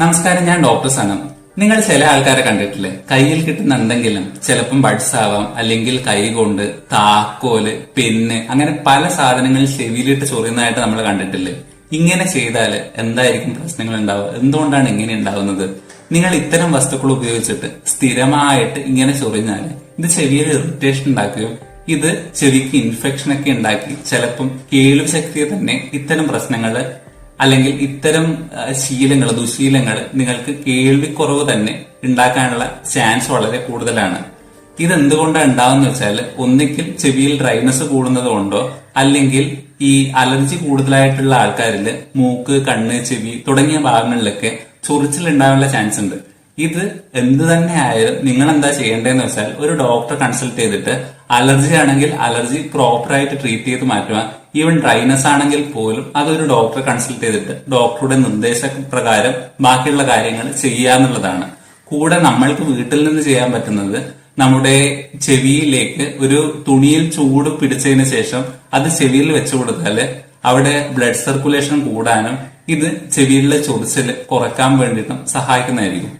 നമസ്കാരം ഞാൻ ഡോക്ടർ സനം. നിങ്ങൾ ചില ആൾക്കാരെ കണ്ടിട്ടില്ലേ? കയ്യിൽ കിട്ടുന്ന എന്തെങ്കിലും ചിലപ്പം ബഡ്സ് ആവാം അല്ലെങ്കിൽ കൈ കൊണ്ട് താക്കോൽ പെന്ന് അങ്ങനെ പല സാധനങ്ങൾ ചെവിയിലിട്ട് ചൊറിയുന്നതായിട്ട് നമ്മൾ കണ്ടിട്ടില്ലേ? ഇങ്ങനെ ചെയ്താൽ എന്തായിരിക്കും പ്രശ്നങ്ങൾ ഉണ്ടാവുക? എന്തുകൊണ്ടാണ് ഇങ്ങനെ ഉണ്ടാവുന്നത്? നിങ്ങൾ ഇത്തരം വസ്തുക്കൾ ഉപയോഗിച്ചിട്ട് സ്ഥിരമായിട്ട് ഇങ്ങനെ ചൊറിഞ്ഞാൽ ഇത് ചെവിയിൽ ഇറിറ്റേഷൻ ഉണ്ടാക്കുകയും ഇത് ചെവിക്ക് ഇൻഫെക്ഷൻ ഒക്കെ ഉണ്ടാക്കി ചിലപ്പം കേൾവി ശക്തിയെ തന്നെ ഇത്തരം പ്രശ്നങ്ങൾ അല്ലെങ്കിൽ ഇത്തരം ശീലങ്ങൾ ദുശീലങ്ങൾ നിങ്ങൾക്ക് കേൾവിക്കുറവ് തന്നെ ഉണ്ടാക്കാനുള്ള ചാൻസ് വളരെ കൂടുതലാണ്. ഇത് എന്തുകൊണ്ടാണ് ഉണ്ടാവുന്ന വെച്ചാൽ ഒന്നിക്കിൽ ചെവിയിൽ ഡ്രൈനസ് കൂടുന്നത് കൊണ്ടോ അല്ലെങ്കിൽ ഈ അലർജി കൂടുതലായിട്ടുള്ള ആൾക്കാരിൽ മൂക്ക് കണ്ണ് ചെവി തുടങ്ങിയ ഭാഗങ്ങളിലൊക്കെ ചൊറിച്ചിൽ ഉണ്ടാവാനുള്ള ചാൻസ് ഉണ്ട്. ഇത് എന്ത് തന്നെ ആയാലും നിങ്ങൾ എന്താ ചെയ്യേണ്ടതെന്ന് വെച്ചാൽ ഒരു ഡോക്ടറെ കൺസൾട്ട് ചെയ്തിട്ട് അലർജി ആണെങ്കിൽ അലർജി പ്രോപ്പറായിട്ട് ട്രീറ്റ് ചെയ്ത് മാറ്റുക. ഈവൻ ഡ്രൈനസ് ആണെങ്കിൽ പോലും അതൊരു ഡോക്ടറെ കൺസൾട്ട് ചെയ്തിട്ട് ഡോക്ടറുടെ നിർദ്ദേശപ്രകാരം ബാക്കിയുള്ള കാര്യങ്ങൾ ചെയ്യാന്നുള്ളതാണ് കൂടെ നമ്മൾക്ക് വീട്ടിൽ നിന്ന് ചെയ്യാൻ പറ്റുന്നത് നമ്മുടെ ചെവിയിലേക്ക് ഒരു തുണിയിൽ ചൂട് പിടിച്ചതിന് ശേഷം അത് ചെവിയിൽ വെച്ചു കൊടുത്താൽ അവിടെ ബ്ലഡ് സർക്കുലേഷൻ കൂടാനും ഇത് ചെവിയിലെ ചൊറിച്ചിൽ കുറയ്ക്കാൻ വേണ്ടിയിട്ടും സഹായിക്കുന്നതായിരിക്കും.